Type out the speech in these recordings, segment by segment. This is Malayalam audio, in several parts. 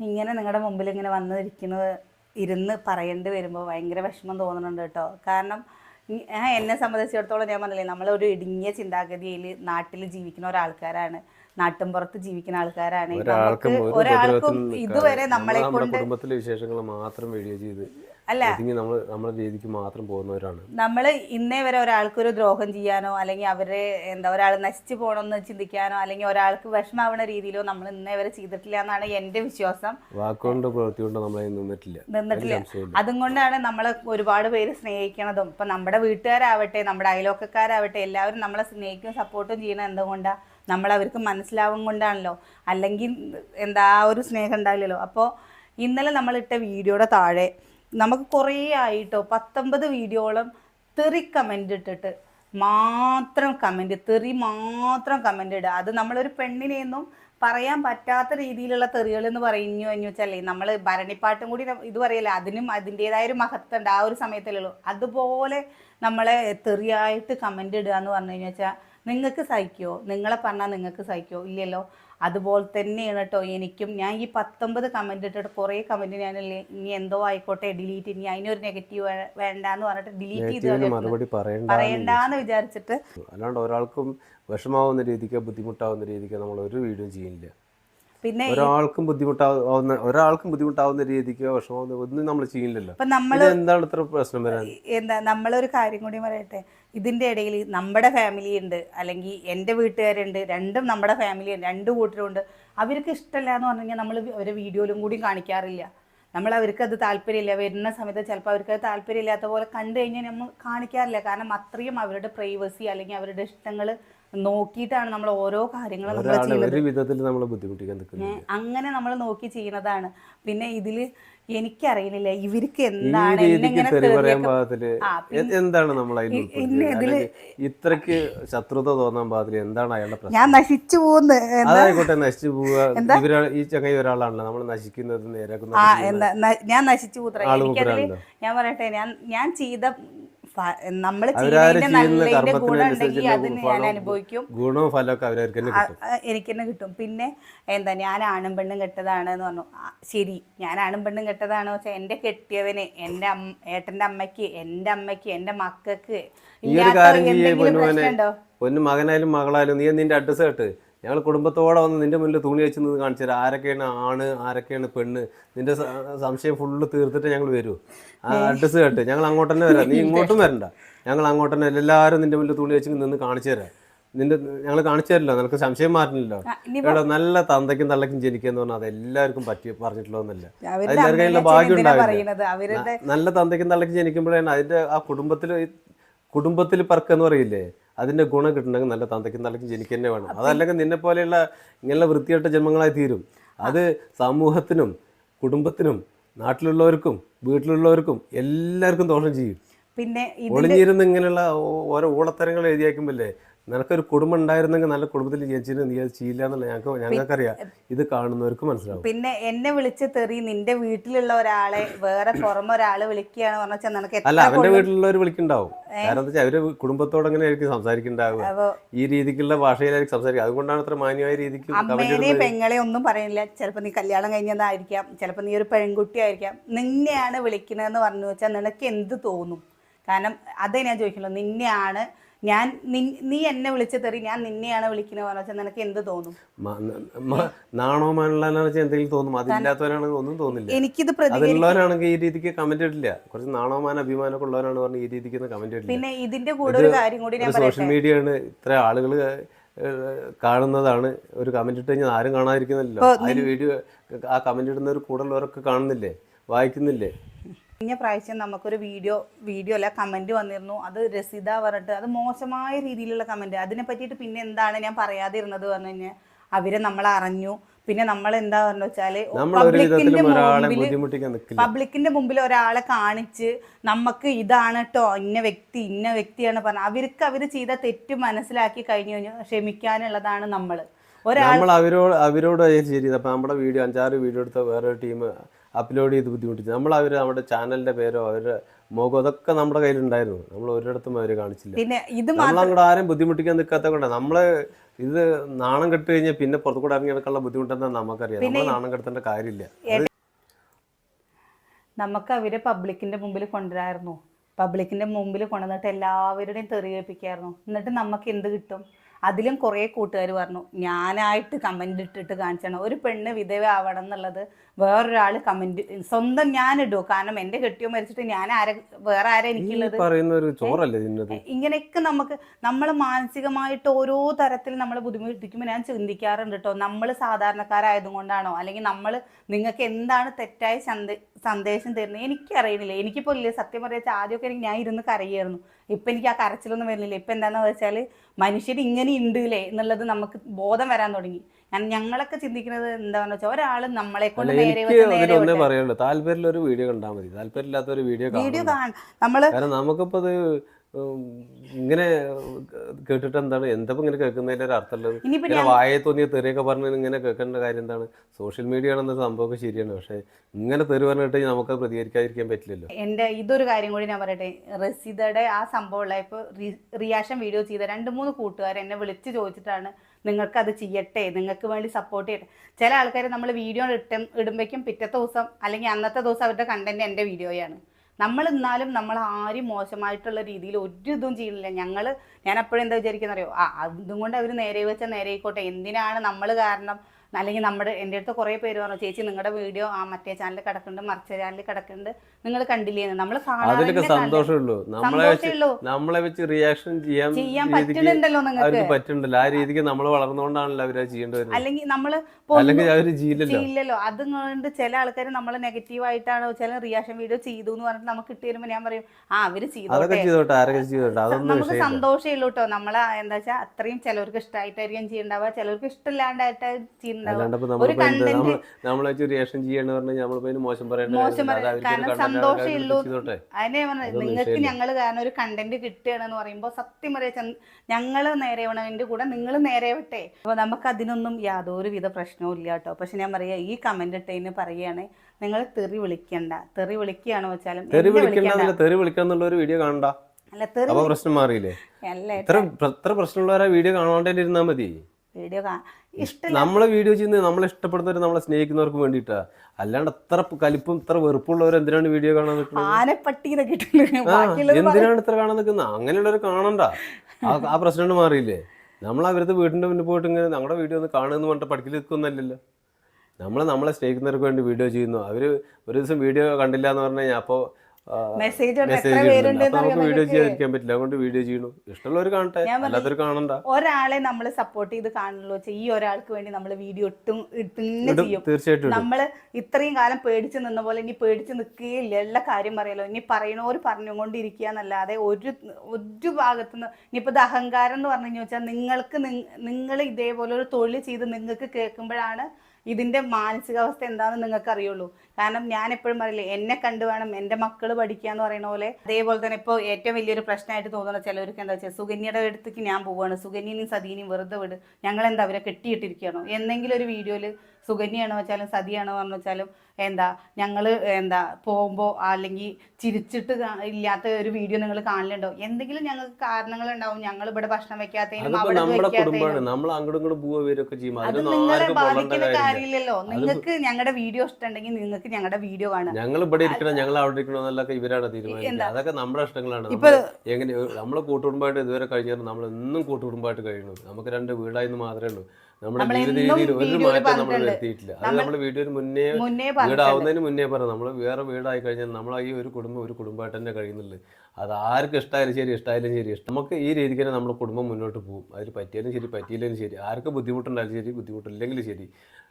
ഇങ്ങനെ നിങ്ങളുടെ മുമ്പിൽ ഇങ്ങനെ വന്നിരിക്കുന്നത് ഇരുന്ന് പറയേണ്ടി വരുമ്പോൾ ഭയങ്കര വിഷമം തോന്നുന്നുണ്ട് കേട്ടോ. കാരണം എന്നെ സംബന്ധിച്ചിടത്തോളം ഞാൻ പറഞ്ഞില്ലേ നമ്മളൊരു ഇടുങ്ങിയ ചിന്താഗതിയിൽ നാട്ടിൽ ജീവിക്കുന്ന ഒരാൾക്കാരാണ്. നാട്ടിൻ പുറത്ത് ജീവിക്കുന്ന ആൾക്കാരാണ്. നമുക്ക് ഒരാൾക്കും ഇതുവരെ നമ്മളെ കൊണ്ട് കുടുംബത്തിലെ വിശേഷങ്ങൾ മാത്രം വീഡിയോ ചെയ്ത് അല്ല. നമ്മൾ നമ്മുടെ രീതിക്ക് മാത്രം പോകുന്നവരാണ്. നമ്മൾ ഇന്നേ വരെ ഒരാൾക്ക് ഒരു ദ്രോഹം ചെയ്യാനോ അല്ലെങ്കിൽ അവരെ എന്താ ഒരാൾ നശിച്ചു പോകണമെന്ന് ചിന്തിക്കാനോ അല്ലെങ്കിൽ ഒരാൾക്ക് വിഷമാവണ രീതിയിലോ നമ്മൾ ഇന്നേ വരെ ചെയ്തിട്ടില്ല എന്നാണ് എന്റെ വിശ്വാസം. വാക്കുകൊണ്ട് പ്രവൃത്തി കൊണ്ട് നമ്മളെ നിന്നിട്ടില്ല. നിന്നിട്ടില്ല. അതും കൊണ്ടാണ് നമ്മൾ ഒരുപാട് പേര് സ്നേഹിക്കണതും. ഇപ്പൊ നമ്മുടെ വീട്ടുകാരാവട്ടെ നമ്മുടെ അയലോക്കക്കാരാവട്ടെ എല്ലാവരും നമ്മളെ സ്നേഹിക്കും സപ്പോർട്ടും ചെയ്യണം എന്തുകൊണ്ടാണ് നമ്മൾ അവർക്ക് മനസ്സിലാവും കൊണ്ടാണല്ലോ. അല്ലെങ്കിൽ എന്താ ഒരു സ്നേഹം ഉണ്ടാവില്ലല്ലോ. അപ്പോൾ ഇന്നലെ നമ്മളിട്ട വീഡിയോയുടെ താഴെ നമുക്ക് കുറേ ആയിട്ടോ പത്തൊമ്പത് വീഡിയോളം തെറി കമന്റ് ഇട്ടിട്ട് മാത്രം കമന്റ് തെറി മാത്രം കമന്റ് ഇടുക. അത് നമ്മളൊരു പെണ്ണിനെയൊന്നും പറയാൻ പറ്റാത്ത രീതിയിലുള്ള തെറികൾ എന്ന് പറഞ്ഞു എന്ന് വെച്ചാലേ നമ്മൾ ഭരണിപ്പാട്ടും കൂടി ഇത് പറയല്ലേ അതിനും അതിന്റേതായ ഒരു മഹത്വം ഉണ്ട് ആ ഒരു സമയത്തല്ലേ ഉള്ളൂ. അതുപോലെ നമ്മളെ തെറിയായിട്ട് കമന്റ് ഇടുക എന്ന് പറഞ്ഞു കഴിഞ്ഞാൽ നിങ്ങൾക്ക് സഹിക്കുമോ നിങ്ങളെ പറഞ്ഞാൽ നിങ്ങൾക്ക് സഹിക്കുമോ ഇല്ലല്ലോ. അതുപോലെ തന്നെയാണ് കേട്ടോ എനിക്കും. ഞാൻ ഈ പത്തൊമ്പത് കമന്റ് ഇട്ടിട്ട് കുറേ കമന്റ് ഞാൻ ഇനി എന്തോ ആയിക്കോട്ടെ ഡിലീറ്റ് ഇനി അതിനൊരു നെഗറ്റീവ് വേണ്ട എന്ന് പറഞ്ഞിട്ട് ഡിലീറ്റ് ചെയ്ത്. മറുപടി പറയണ്ട പറയണ്ടാന്ന് വിചാരിച്ചിട്ട്. അല്ലാണ്ട് ഒരാൾക്കും വിഷമാവുന്ന രീതിക്ക് ബുദ്ധിമുട്ടാവുന്ന രീതിക്ക് നമ്മൾ ഒരു വീഡിയോ ചെയ്യില്ല. പിന്നെ ഒരാൾക്കും ബുദ്ധിമുട്ടാവുന്ന ഒരാൾക്കും ബുദ്ധിമുട്ടാവുന്ന രീതിക്ക് വിഷമാവുന്ന ഒന്നും നമ്മൾ ചെയ്യില്ലല്ലോ. എന്താണ് ഇത്ര പ്രശ്നം വരാൻ? എന്താ നമ്മളൊരു കാര്യം കൂടി പറയട്ടെ? ഇതിന്റെ ഇടയിൽ നമ്മുടെ ഫാമിലി ഉണ്ട് അല്ലെങ്കിൽ എന്റെ വീട്ടുകാരുണ്ട് രണ്ടും നമ്മുടെ ഫാമിലി രണ്ട് കൂട്ടരുണ്ട്. അവർക്ക് ഇഷ്ടമല്ല എന്ന് പറഞ്ഞു കഴിഞ്ഞാൽ നമ്മൾ അവരെ വീഡിയോയിലും കൂടി കാണിക്കാറില്ല. നമ്മൾ അവർക്ക് അത് താല്പര്യമില്ല. വരുന്ന സമയത്ത് ചിലപ്പോൾ അവർക്ക് അത് താല്പര്യമില്ലാത്ത പോലെ കണ്ടു കഴിഞ്ഞാൽ നമ്മൾ കാണിക്കാറില്ല. കാരണം അത്രയും അവരുടെ പ്രൈവസി അല്ലെങ്കിൽ അവരുടെ ഇഷ്ടങ്ങൾ നോക്കിയിട്ടാണ് നമ്മൾ ഓരോ കാര്യങ്ങളും നമ്മൾ ചെയ്യുന്നത്. അങ്ങനെ നമ്മൾ നോക്കി ചെയ്യുന്നതാണ്. പിന്നെ ഇതിൽ എനിക്കറിയുന്നില്ല ഇവർക്ക് എന്താണ് എന്താണ് നമ്മൾ ഇത്രക്ക് ശത്രുത തോന്നാൻ പാകത്തിൽ എന്താണ് അയാളുടെ പ്രശ്നം? ഞാൻ നശിച്ചു പോകുന്നു എന്താ? അതായിക്കോട്ടെ നശിച്ചു പോവുക. ഈ ചങ്ങായി ഒരാളാണല്ലോ. നമ്മൾ നശിക്കുന്നത് നേരാക്കുന്നത് ഞാൻ നശിച്ചു പോകുന്ന ഞാൻ പറയട്ടെ ഞാൻ ഞാൻ ചെയ്ത നമ്മൾ നല്ലതിന്റെ ഗുണം ഉണ്ടെങ്കിൽ കർമ്മത്തിനനുസരിച്ചുള്ള ഞാൻ അനുഭവിക്കും. ഗുണവും ഫലമൊക്കെ അവരവർക്ക് എനിക്ക് തന്നെ കിട്ടും. പിന്നെ എന്താ ഞാൻ ആണും പെണ്ണും കെട്ടതാണ് എന്ന് പറഞ്ഞു ശരി ഞാൻ ആണും പെണ്ണും കെട്ടതാണ്? വെച്ചാൽ എന്റെ കെട്ടിയവന് എന്റെ അമ്മ ഏട്ടന്റെ അമ്മയ്ക്ക് എന്റെ അമ്മയ്ക്ക് എന്റെ മക്കൾക്ക് ഈ ഒരു കാര്യം ചെയ്യേ പൊന്നു മകനായാലും മകളായാലും നീ നിന്റെ അഡ്രസ് കേട്ട്? ഞങ്ങൾ കുടുംബത്തോടെ വന്ന് നിന്റെ മുന്നിൽ തുണി വെച്ച് നിന്ന് കാണിച്ചു തരാം. ആരൊക്കെയാണ് ആണ് ആരൊക്കെയാണ് പെണ്ണ്? നിന്റെ സംശയം ഫുള്ള് തീർത്തിട്ട് ഞങ്ങൾ വരൂ. ആ അഡ്രസ് കേട്ട്. ഞങ്ങൾ അങ്ങോട്ട് തന്നെ വരാം. നീ ഇങ്ങോട്ടും വരണ്ട. ഞങ്ങൾ അങ്ങോട്ട് തന്നെ എല്ലാവരും നിന്റെ മുന്നിൽ തുണി വെച്ച് നിന്ന് കാണിച്ചു തരാം. നിന്റെ ഞങ്ങൾ കാണിച്ചു തരില്ലോ. നിനക്ക് സംശയം മാറില്ലല്ലോ ഇവിടെ നല്ല തന്തയ്ക്കും തള്ളയ്ക്കും ജനിക്കുക എന്ന് പറഞ്ഞാൽ അത് എല്ലാവർക്കും പറ്റി പറഞ്ഞിട്ടുള്ളതെന്നല്ല എല്ലാവർക്കും ഭാഗ്യം ഉണ്ടാവില്ല. നല്ല തന്തയ്ക്കും തള്ളയ്ക്കും ജനിക്കുമ്പോഴാണ് അതിന്റെ ആ കുടുംബത്തിൽ കുടുംബത്തിൽ പറക്കെന്ന് പറയില്ലേ? അതിന്റെ ഗുണം കിട്ടണമെങ്കിൽ നല്ല തന്തയ്ക്കും തലയ്ക്കും ജനിക്ക് തന്നെ വേണം അതല്ലെങ്കിൽ നിന്നെ പോലെയുള്ള ഇങ്ങനെയുള്ള വൃത്തികെട്ട ജന്മങ്ങളായി തീരും. അത് സമൂഹത്തിനും കുടുംബത്തിനും നാട്ടിലുള്ളവർക്കും വീട്ടിലുള്ളവർക്കും എല്ലാവർക്കും ദോഷം ചെയ്യും. പിന്നെ ഒളിഞ്ഞിരുന്ന് ഇങ്ങനെയുള്ള ഓരോ ഊളത്തരങ്ങൾ എഴുതിയാക്കുമ്പല്ലേ നിനക്കൊരു കുടുംബം ഉണ്ടായിരുന്നെങ്കിൽ നല്ല കുടുംബത്തിൽ ജനിച്ചിട്ട് നീ അത് ചെയ്യില്ല എന്നുള്ള ഞങ്ങൾക്ക് ഞങ്ങൾക്കറിയാം. ഇത് കാണുന്നവർക്ക് മനസ്സിലാവും. പിന്നെ എന്നെ വിളിച്ച് തെറി നിന്റെ വീട്ടിലുള്ള ഒരാളെ വേറെ പുറമെ ഒരാൾ വിളിക്കുകയാണ് പറഞ്ഞാൽ നിനക്ക് അല്ല അവന്റെ വീട്ടിലുള്ളവർ വിളിക്കണ്ടാവും കാരണം എന്താ വെച്ചാൽ അവർ കുടുംബത്തോട് അങ്ങനെ ആയിരിക്കും സംസാരിക്കുന്നുണ്ടാവുക. ഈ രീതിക്കുള്ള ഭാഷയിലായിരിക്കും സംസാരിക്കുക. അതുകൊണ്ടാണ് അത്ര മാന്യമായ രീതിക്ക് അമ്മേനെ പെങ്ങളെ ഒന്നും പറയുന്നില്ല ചിലപ്പോൾ നീ കല്യാണം കഴിഞ്ഞതായിരിക്കാം ചിലപ്പോൾ നീ ഒരു പെൺകുട്ടി ആയിരിക്കാം. നിന്നെയാണ് വിളിക്കുന്നതെന്ന് പറഞ്ഞു വെച്ചാൽ നിനക്ക് എന്ത് തോന്നും? കാരണം അതേ ഞാൻ ചോദിക്കുള്ളൂ. നിന്നെയാണ് ഞാൻ നീ എന്നെ വിളിച്ചതെറി ഞാൻ നിന്നെയാണ് വിളിക്കുന്നത് പറഞ്ഞു നിനക്ക് എന്ത് തോന്നും? നാണോ മാനുള്ള എന്തെങ്കിലും തോന്നും. അതില്ലാത്തവരാണെങ്കിൽ ഒന്നും തോന്നില്ല. എനിക്കിത് പ്രതികരി അതുള്ളവരാണെങ്കിൽ ഈ രീതിക്ക് കമന്റ് ഇടില്ല. കുറച്ച് നാണോമാന അഭിമാനമൊക്കെ ഉള്ളവരാണ് പറഞ്ഞ് ഈ രീതിക്ക് കമന്റ് ഇടില്ല. പിന്നെ ഇതിന്റെ കൂടെ ഒരു കാര്യം കൂടി ഞാൻ സോഷ്യൽ മീഡിയ ആണ് ഇത്ര ആളുകൾ കാണുന്നതാണ്. ഒരു കമന്റ് ഇട്ട് കഴിഞ്ഞാൽ ആരും കാണാതിരിക്കുന്നില്ലല്ലോ അതിന് വീഡിയോ ആ കമന്റ് ഇടുന്നവർ കൂടുതലുള്ളവരൊക്കെ കാണുന്നില്ലേ? വായിക്കുന്നില്ലേ? കഴിഞ്ഞ പ്രാവശ്യം നമുക്കൊരു വീഡിയോ വീഡിയോ അല്ല കമന്റ് വന്നിരുന്നു. അത് രസിത പറഞ്ഞിട്ട് അത് മോശമായ രീതിയിലുള്ള കമന്റ്. അതിനെ പറ്റിയിട്ട് പിന്നെ എന്താണ് ഞാൻ പറയാതിരുന്നത് പറഞ്ഞു കഴിഞ്ഞാൽ അവരെ നമ്മൾ അറിഞ്ഞു. പിന്നെ നമ്മൾ എന്താ പറഞ്ഞു വെച്ചാൽ പബ്ലിക്കിന്റെ മുമ്പിൽ പബ്ലിക്കിന്റെ മുമ്പിൽ ഒരാളെ കാണിച്ച് നമുക്ക് ഇതാണ് കേട്ടോ ഇന്ന വ്യക്തി ഇന്ന വ്യക്തിയാണ് പറഞ്ഞത് അവർക്ക് അവർ ചെയ്ത തെറ്റ് മനസ്സിലാക്കി കഴിഞ്ഞു കഴിഞ്ഞാൽ ക്ഷമിക്കാനുള്ളതാണ് നമ്മൾ ഒരാൾ അവരോട് അവരോട് ശരി അപ്പൊ നമ്മുടെ വീഡിയോ അഞ്ചാറ് വീഡിയോ എടുത്ത വേറൊരു ടീം അപ്ലോഡ് ചെയ്ത് ബുദ്ധിമുട്ടിച്ചു. നമ്മൾ അവർ നമ്മുടെ ചാനലിന്റെ പേരോ അവരുടെ മുഖം അതൊക്കെ നമ്മുടെ കയ്യിലുണ്ടായിരുന്നു. നമ്മൾ ഒരിടത്തും അവർ കാണിച്ചില്ല. പിന്നെ ഇത് നമ്മൾ അങ്ങോട്ട് ആരും ബുദ്ധിമുട്ടിക്കാൻ നിൽക്കാത്ത കൊണ്ട് നമ്മൾ ഇത് നാണം കെട്ട് കഴിഞ്ഞാൽ പിന്നെ പുറത്തു കൂടെ ഇറങ്ങി നടക്കാനുള്ള ബുദ്ധിമുട്ടെന്താ നമുക്കറിയാം. നമ്മൾ നാണം കെടുത്തേണ്ട കാര്യമില്ല. അത് നമുക്ക് അവരെ പബ്ലിക്കിന്റെ മുമ്പിൽ കൊണ്ടുവരായിരുന്നു പബ്ലിക്കിന്റെ മുമ്പിൽ കൊണ്ടുവന്നിട്ട് എല്ലാവരുടെയും തെറി കേൾപ്പിക്കായിരുന്നു എന്നിട്ട് നമുക്ക് എന്ത് കിട്ടും? അതിലും കുറേ കൂട്ടുകാർ പറഞ്ഞു ഞാനായിട്ട് കമന്റ് ഇട്ടിട്ട് കാണിച്ചാണ്. ഒരു പെണ്ണ് വിധവ ആവണം എന്നുള്ളത് വേറൊരാൾ കമന്റ് സ്വന്തം ഞാൻ ഇടൂ കാരണം എന്റെ കെട്ടിയോ മരിച്ചിട്ട് ഞാൻ ആരെ വേറെ ആരെ എനിക്കുള്ളത്? ഇങ്ങനെയൊക്കെ നമുക്ക് നമ്മൾ മാനസികമായിട്ട് ഓരോ തരത്തിൽ നമ്മൾ ബുദ്ധിമുട്ടിക്കുമ്പോൾ ഞാൻ ചിന്തിക്കാറുണ്ട് കേട്ടോ നമ്മൾ സാധാരണക്കാരായതുകൊണ്ടാണോ അല്ലെങ്കിൽ നമ്മൾ നിങ്ങൾക്ക് എന്താണ് തെറ്റായ സന്ദേശം തരുന്നത്? എനിക്കറിയണില്ല എനിക്കിപ്പോൾ ഇല്ലേ. സത്യം പറയാ ആദ്യമൊക്കെ എനിക്ക് ഞാൻ ഇരുന്ന് കരയായിരുന്നു. ഇപ്പം എനിക്ക് ആ കരച്ചിലൊന്നും വരുന്നില്ല. ഇപ്പം എന്താണെന്ന് വെച്ചാൽ മനുഷ്യർ ഇങ്ങനെ ഉണ്ട് അല്ലേ എന്നുള്ളത് നമുക്ക് ബോധം വരാൻ തുടങ്ങി. ഞാൻ ഞങ്ങളൊക്കെ ചിന്തിക്കുന്നത് എന്താണെന്ന് വെച്ചാൽ ഒരാൾ നമ്മളെ കൊണ്ട് നേരെ വിട്ട് പറയുള്ളൂ താല്പര്യമുള്ള ഒരു വീഡിയോ കണ്ടാൽ മതി. താല്പര്യമില്ലാത്ത ഒരു വീഡിയോ വീഡിയോ കാണും നമുക്കിപ്പോ ഉം, ഇങ്ങനെ കേട്ടിട്ട് എന്താണ്? എന്താ ഇങ്ങനെ കേൾക്കുന്നതിന്റെ ഒരു അർത്ഥമുള്ളത്? ഇങ്ങനെ വായെ തോന്നിയ തെറിയൊക്കെ പറഞ്ഞ് ഇങ്ങനെ കേൾക്കേണ്ട കാര്യം എന്താണ്? സോഷ്യൽ മീഡിയ ആണെന്ന സംഭവമൊക്കെ ശരിയാണ്. പക്ഷെ ഇങ്ങനെ തെറി പറഞ്ഞിട്ട് നമുക്ക് പ്രതികരിക്കാതിരിക്കാൻ പറ്റില്ലല്ലോ. എന്റെ ഇതൊരു കാര്യം കൂടി ഞാൻ പറയട്ടെ. റസീദയുടെ ആ സംഭവമുള്ള ഇപ്പൊ റിയാക്ഷൻ വീഡിയോ ചെയ്ത രണ്ട് മൂന്ന് കൂട്ടുകാർ എന്നെ വിളിച്ച് ചോദിച്ചിട്ടാണ് നിങ്ങൾക്ക് അത് ചെയ്യട്ടെ നിങ്ങൾക്ക് വേണ്ടി സപ്പോർട്ട് ചെയ്യട്ടെ. ചില ആൾക്കാർ നമ്മൾ വീഡിയോ ഇട്ടും ഇടുമ്പോഴേക്കും പിറ്റത്തെ ദിവസം അല്ലെങ്കിൽ അന്നത്തെ ദിവസം അവരുടെ കണ്ടന്റ് എന്റെ വീഡിയോയാണ് നമ്മൾ എന്നാലും നമ്മൾ ആരും മോശമായിട്ടുള്ള രീതിയിൽ ഒരു ഇതും ചെയ്യുന്നില്ല ഞങ്ങൾ ഞാൻ അപ്പോഴും എന്താ വിചാരിക്കുന്നറിയോ? ആ അതും കൊണ്ട് അവർ നേരെ വെച്ചാൽ നേരെ ആയിക്കോട്ടെ. എന്തിനാണ് നമ്മൾ കാരണം അല്ലെങ്കിൽ നമ്മുടെ എന്റെ അടുത്ത് കുറേ പേര് പറഞ്ഞു ചേച്ചി നിങ്ങളുടെ വീഡിയോ ആ മറ്റേ ചാനലിൽ കിടക്കുന്നുണ്ട് മറിച്ച ചാനലിൽ കിടക്കുന്നുണ്ട്. നിങ്ങൾ കണ്ടില്ലേ? നമ്മൾ അതിലൊക്കെ സന്തോഷമുള്ളൂ. നമ്മളെ വെച്ച് നമ്മളെ വെച്ച് റിയാക്ഷൻ ചെയ്യാൻ ചെയ്യാൻ പറ്റുന്നുണ്ടല്ലോ നിങ്ങൾക്ക്. പറ്റുന്നുണ്ടല്ലോ. ആ രീതിക്ക് നമ്മൾ വളർന്നുകൊണ്ടാണല്ലോ അവരെ ചെയ്യേണ്ടി വരുന്നത്. അല്ലെങ്കിൽ നമ്മൾ ചെയ്യില്ലല്ലോ. അതുകൊണ്ട് ചില ആൾക്കാർ നമ്മൾ നെഗറ്റീവ് ആയിട്ടാണ് ചില റിയാക്ഷൻ വീഡിയോ ചെയ്തു എന്ന് പറഞ്ഞിട്ട് നമുക്ക് കിട്ടി വരുമ്പോൾ ഞാൻ പറയും ആ അവർ ചെയ്തോട്ടെ. നമുക്ക് സന്തോഷമുള്ളൂ സന്തോഷമേ ഉള്ളൂ കേട്ടോ. നമ്മളെ എന്താ വെച്ചാൽ അത്രയും ചിലവർക്ക് ഇഷ്ടമായിട്ടായിരിക്കും ചെയ്യണ്ടാവുക ചിലർക്ക് ഇഷ്ടമില്ലാണ്ടായിട്ട് ചെയ്യുന്നുണ്ടാവുക നമ്മളെ റിയാക്ഷൻ പറഞ്ഞാൽ നമ്മളിപ്പോ മോശം അതിനെ നിങ്ങൾക്ക് ഞങ്ങൾ കാരണം ഒരു കണ്ടന്റ് കിട്ടുകയാണെന്ന് പറയുമ്പോൾ സത്യം പറയാ ഞങ്ങൾ നേരെയവണതിന്റെ കൂടെ നിങ്ങൾ നേരെ വിട്ടെ. അപ്പൊ നമുക്ക് അതിനൊന്നും യാതൊരു വിധ പ്രശ്നവും ഇല്ല കേട്ടോ. പക്ഷെ ഞാൻ പറയാ ഈ കമന്റ് ഇട്ടതിന് പറയുകയാണ് നിങ്ങൾ തെറി വിളിക്കണ്ട. തെറി വിളിക്കുകയാണെന്ന് വെച്ചാലും തെറി വിളിക്കണ്ട തെറി വിളിക്കാന്നുള്ള ഒരു വീഡിയോ കാണണ്ട. അപ്പൊ പ്രശ്നം മാറിയില്ലേ? ഇത്ര പ്രശ്നമുള്ളവരെ വീഡിയോ കാണാണ്ടേ ഇരുന്നാ മതി. വീഡിയോ നമ്മളെ വീഡിയോ ചെയ്യുന്നത് നമ്മളെ ഇഷ്ടപ്പെടുന്നവർ നമ്മളെ സ്നേഹിക്കുന്നവർക്ക് വേണ്ടിയിട്ടാ. അല്ലാണ്ട് അത്ര കലിപ്പും ഇത്ര വെറുപ്പുള്ളവർ എന്തിനാണ് വീഡിയോ കാണാൻ നിൽക്കുന്നത്? എന്തിനാണ് ഇത്ര കാണാൻ നിൽക്കുന്നത്? അങ്ങനെയുള്ളവർ കാണണ്ട. ആ പ്രസിഡന്റ് പ്രശ്നം മാറിയില്ലേ? നമ്മൾ അവരത് വീടിന്റെ മുന്നിൽ പോയിട്ട് ഇങ്ങനെ ഞങ്ങളുടെ വീഡിയോ ഒന്ന് കാണുമെന്ന് പറഞ്ഞിട്ട് പഠിക്കൽ നിൽക്കുന്നല്ലോ നമ്മൾ നമ്മളെ സ്നേഹിക്കുന്നവർക്ക് വേണ്ടി വീഡിയോ ചെയ്യുന്നു. അവർ ഒരു ദിവസം വീഡിയോ കണ്ടില്ല എന്ന് പറഞ്ഞു കഴിഞ്ഞാൽ അപ്പോൾ മെസ്സേജ് നമുക്ക് വീഡിയോ ചെയ്യാതിരിക്കാൻ പറ്റില്ല. അതുകൊണ്ട് വീഡിയോ ചെയ്യണു. ഇഷ്ടമുള്ളവർ കാണട്ടെ. അല്ലാത്തവർ കാണണ്ട. ഒരാളെ നമ്മൾ സപ്പോർട്ട് ചെയ്ത് കാണുള്ളൂ ഈ ഒരാൾക്ക് വേണ്ടി നമ്മൾ വീഡിയോ ഇട്ടും ഇട്ടുന്നെ ചെയ്യും. തീർച്ചയായിട്ടും. നമ്മൾ ഇത്രയും കാലം പേടിച്ച് നിന്ന പോലെ ഇനി പേടിച്ച് നിൽക്കുകയില്ല എല്ലാ കാര്യം പറയാലോ ഇനി പറയണോര് പറഞ്ഞുകൊണ്ടിരിക്കുക എന്നല്ലാതെ ഒരു ഒരു ഭാഗത്തുനിന്ന് ഇനിയിപ്പോൾ ഇത് അഹങ്കാരം എന്ന് പറഞ്ഞു വെച്ചാൽ നിങ്ങൾക്ക് നിങ്ങൾ ഇതേപോലെ ഒരു തൊഴിൽ ചെയ്ത് നിങ്ങൾക്ക് കേൾക്കുമ്പോഴാണ് ഇതിന്റെ മാനസികാവസ്ഥ എന്താണെന്ന് നിങ്ങൾക്ക് അറിയുള്ളൂ കാരണം ഞാൻ എപ്പോഴും പറയില്ലേ എന്നെ കണ്ടു വേണം എന്റെ മക്കൾ പഠിക്കുക എന്ന് പറയുന്ന പോലെ. അതേപോലെ തന്നെ ഇപ്പോൾ ഏറ്റവും വലിയൊരു പ്രശ്നമായിട്ട് തോന്നുന്ന ചിലവർക്ക് എന്താ വെച്ചാൽ സുകന്യയുടെ അടുത്തേക്ക് ഞാൻ പോവുകയാണ് സുകന്യനെയും സതീനെയും വെറുതെ വിട്. ഞങ്ങൾ എന്താ അവരെ കെട്ടിയിട്ടിരിക്കുകയാണോ? എന്തെങ്കിലും ഒരു വീഡിയോയിൽ സുകന്യാണോ വെച്ചാലും സതിയാണോ പറഞ്ഞു വെച്ചാലും എന്താ ഞങ്ങൾ എന്താ പോകുമ്പോൾ അല്ലെങ്കിൽ ചിരിച്ചിട്ട് ഇല്ലാത്ത ഒരു വീഡിയോ നിങ്ങൾ കാണലുണ്ടോ? എന്തെങ്കിലും ഞങ്ങൾക്ക് കാരണങ്ങൾ ഉണ്ടാവും ഞങ്ങൾ ഇവിടെ ഭക്ഷണം വെക്കാത്തതിനും അവിടെ അത് നിങ്ങളെ ബാധിക്കുന്ന കാര്യമില്ലല്ലോ. നിങ്ങൾക്ക് ഞങ്ങളുടെ വീഡിയോ ഇഷ്ടമുണ്ടെങ്കിൽ നിങ്ങൾക്ക് ഞങ്ങളുടെ വീഡിയോ കാണാം. ഞങ്ങൾ ഇവിടെ ഇരിക്കണം ഞങ്ങൾ അവിടെ ഇരിക്കണം എന്നല്ലൊക്കെ ഇവരാണ് തീരുമാനിക്കുന്നത് അതൊക്കെ നമ്മുടെ ഇഷ്ടങ്ങളാണ്. ഇപ്പൊ- എങ്ങനെ നമ്മളെ കൂട്ടുകുടുംബമായിട്ട് ഇതുവരെ കഴിഞ്ഞാൽ നമ്മൾ എന്നും കൂട്ടുകുടുംബമായിട്ട് കഴിയുന്നത്. നമുക്ക് രണ്ട് വീടായിരുന്നു മാത്രമേ ഉള്ളൂ. നമ്മുടെ രീതിയിൽ ഒരു മാറ്റം നമ്മൾ എത്തിയിട്ടില്ല വരുത്തിയിട്ടില്ല. അത് നമ്മൾ- വീട്ടിൽ മുന്നേ വീടാവുന്നതിന് മുന്നേ പറഞ്ഞു നമ്മൾ വേറെ വീടായി കഴിഞ്ഞാൽ നമ്മൾ ഈ ഒരു കുടുംബം ഒരു കുടുംബമായിട്ട് തന്നെ കഴിയുന്നുള്ളൂ. അത് ആർക്ക് ഇഷ്ടമായാലും ശരി ഇഷ്ടമായാലും ശരി. ഇഷ്ടം നമുക്ക് ഈ രീതിക്ക് തന്നെ നമ്മുടെ കുടുംബം മുന്നോട്ട് പോകും. അതിൽ പറ്റിയാലും ശരി പറ്റിയില്ലെങ്കിലും ശരി. ആർക്ക് ബുദ്ധിമുട്ടുണ്ടായാലും ശരി ബുദ്ധിമുട്ടില്ലെങ്കിലും ശരി.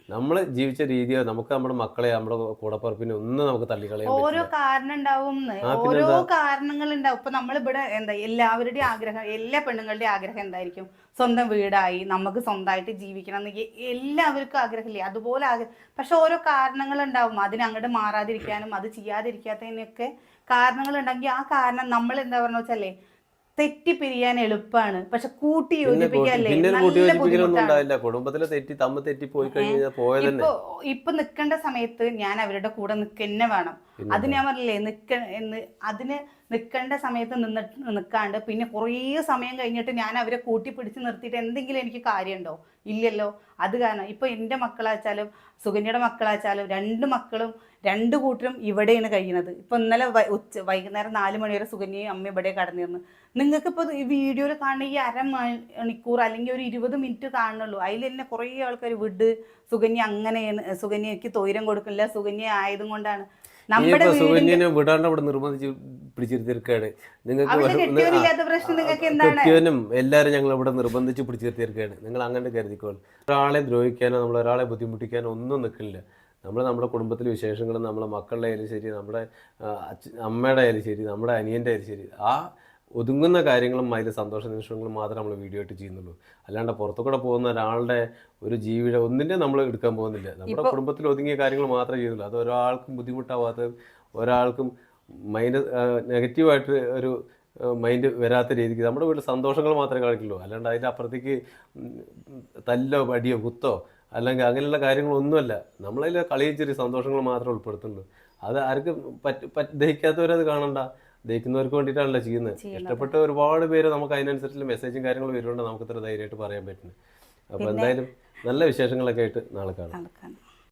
നമ്മൾ ജീവിച്ച രീതിയോ നമുക്ക് നമ്മുടെ മക്കളെ നമ്മുടെ കൂടപ്പറപ്പിനെ ഒന്നും നമുക്ക് തള്ളിക്കളയാം ഓരോ കാരണം ഉണ്ടാവും ഓരോ കാരണങ്ങൾ ഉണ്ടാവും ഇപ്പൊ നമ്മളിവിടെ എന്താ എല്ലാവരുടെയും ആഗ്രഹം എല്ലാ പെണ്ണുങ്ങളുടെയും ആഗ്രഹം എന്തായിരിക്കും? സ്വന്തം വീടായി നമുക്ക് സ്വന്തമായിട്ട് ജീവിക്കണം എന്ന് എ- എല്ലാവർക്കും ആഗ്രഹമില്ലേ? അതുപോലെ ആഗ്രഹം. പക്ഷെ ഓരോ കാരണങ്ങൾ ഉണ്ടാവും അതിനങ്ങോട്ട് മാറാതിരിക്കാനും അത് ചെയ്യാതിരിക്കാത്തതിനൊക്കെ കാരണങ്ങൾ ഉണ്ടെങ്കിൽ ആ കാരണം നമ്മൾ എന്താ പറഞ്ഞ വെച്ചല്ലേ തെറ്റി പിരിയാൻ എളുപ്പമാണ് പക്ഷെ കൂട്ടി യോജിപ്പിക്കല്ലേ? നല്ല കുടുംബത്തിലെ തെറ്റി തമ്മ തെറ്റി പോയി കഴിഞ്ഞാൽ ഇപ്പൊ ഇപ്പൊ നിക്കേണ്ട സമയത്ത് ഞാൻ അവരുടെ കൂടെ നിക്കന്നെ വേണം. അത് ഞാൻ പറഞ്ഞില്ലേ നിക്ക എന്ന് അതിന് നിൽക്കേണ്ട സമയത്ത് നിന്നിട്ട് നിൽക്കാണ്ട് പിന്നെ കുറേ സമയം കഴിഞ്ഞിട്ട് ഞാൻ അവരെ കൂട്ടി പിടിച്ച് നിർത്തിയിട്ട് എന്തെങ്കിലും എനിക്ക് കാര്യമുണ്ടോ? ഇല്ലല്ലോ. അത് കാരണം ഇപ്പോൾ എന്റെ മക്കളാച്ചാലും സുകന്യയുടെ മക്കളാച്ചാലും രണ്ട് മക്കളും രണ്ട് കൂട്ടരും ഇവിടെയാണ് കഴിയുന്നത്. ഇപ്പോൾ ഇന്നലെ ഉച്ച വൈകുന്നേരം നാല് മണി വരെ അമ്മ ഇവിടെ കടന്നിരുന്നു നിങ്ങൾക്ക് ഇപ്പോൾ ഈ വീഡിയോയിൽ കാണുന്ന ഈ അര മണിക്കൂർ അല്ലെങ്കിൽ ഒരു ഇരുപത് മിനിറ്റ് കാണുന്നുള്ളൂ. അതിൽ തന്നെ കുറേ ആൾക്കാർ വിട് സുകന്യ അങ്ങനെയാണ് സുകന്യ എനിക്ക് തൊയിരം കൊടുക്കില്ല സുകന്യ ആയതും കൊണ്ടാണ്. നമ്മുടെ വിടാണ്ട് അവിടെ നിർബന്ധിച്ച് പിടിച്ചിരുത്തിയിരിക്കുകയാണ്. നിങ്ങൾക്ക് ഒരു- കെട്ടിയവരില്ലാത്ത പ്രശ്നം നിങ്ങൾക്ക് കെട്ടിയവനും എല്ലാവരും ഞങ്ങൾ ഇവിടെ നിർബന്ധിച്ച് പിടിച്ചിരുത്തിയിരിക്കുകയാണ്. നിങ്ങൾ അങ്ങനെ കരുതിക്കോളൂ. ഒരാളെ ദ്രോഹിക്കാനോ നമ്മൾ ഒരാളെ ബുദ്ധിമുട്ടിക്കാനോ ഒന്നും നിൽക്കില്ല. നമ്മൾ നമ്മുടെ കുടുംബത്തിലെ വിശേഷങ്ങളും നമ്മുടെ മക്കളുടെ ആയാലും ശരി നമ്മുടെ അമ്മയുടെ ആയാലും ശരി നമ്മുടെ അനിയന്റെ ആയാലും ശരി ആ ഒതുങ്ങുന്ന കാര്യങ്ങളും അതിൽ സന്തോഷ നിമിഷങ്ങളും മാത്രമേ നമ്മൾ വീഡിയോ ആയിട്ട് ചെയ്യുന്നുള്ളൂ. അല്ലാണ്ട് പുറത്തു കൂടെ പോകുന്ന ഒരാളുടെ ഒരു ജീവിതം ഒന്നിന്റെ നമ്മൾ എടുക്കാൻ പോകുന്നില്ല. നമ്മുടെ കുടുംബത്തിൽ ഒതുങ്ങിയ കാര്യങ്ങൾ മാത്രമേ ചെയ്യുന്നുള്ളൂ. അത് ഒരാൾക്കും ബുദ്ധിമുട്ടാവാത്ത ഒരാൾക്കും മൈൻഡ് നെഗറ്റീവായിട്ട് ഒരു മൈൻഡ് വരാത്ത രീതിക്ക് നമ്മുടെ വീട്ടിൽ സന്തോഷങ്ങൾ മാത്രമേ കാണിക്കുള്ളൂ. അല്ലാണ്ട് അതിന്റെ അപ്പുറത്തേക്ക് തല്ലോ അടിയോ കുത്തോ അല്ലെങ്കിൽ അങ്ങനെയുള്ള കാര്യങ്ങളൊന്നുമല്ല. നമ്മളതിൽ കളിയും ചെറിയ സന്തോഷങ്ങൾ മാത്രമേ ഉൾപ്പെടുത്തുള്ളൂ. അത് ആർക്കും പറ്റ ദഹിക്കാത്തവരത് കാണണ്ട. ദഹിക്കുന്നവർക്ക് വേണ്ടിയിട്ടാണല്ലോ ചെയ്യുന്നത്. ഇഷ്ടപ്പെട്ട ഒരുപാട് പേര് നമുക്ക് അതിനനുസരിച്ചുള്ള മെസ്സേജും കാര്യങ്ങളും വരുന്നുണ്ട്. നമുക്ക് ഇത്ര ധൈര്യമായിട്ട് പറയാൻ പറ്റുന്നത്. അപ്പോൾ എന്തായാലും നല്ല വിശേഷങ്ങളൊക്കെ ആയിട്ട് നാളെ കാണാം.